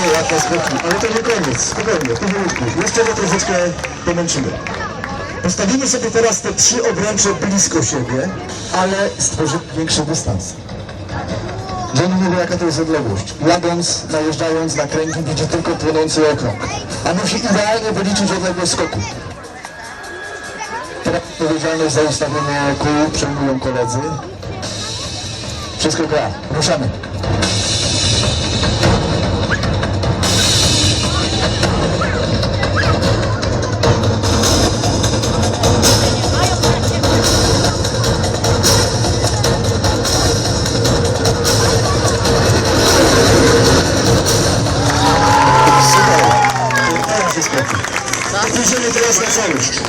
razie jak na spokój. Ale to nie koniec, spokojnie, powolutku. Jeszcze go troszeczkę pomęczymy. Postawimy sobie teraz te trzy obręcze blisko siebie, ale stworzy większy dystans. Johnny nie wie jaka to jest odległość. Jadąc, najeżdżając na kręgi widzi tylko płonący okrąg. A musi idealnie wyliczyć odległość skoku. Teraz odpowiedzialność za ustawienie kół przejmują koledzy. Wszystko gra. Ruszamy. Super. Teraz jest spokój. Pójdziemy teraz na całość.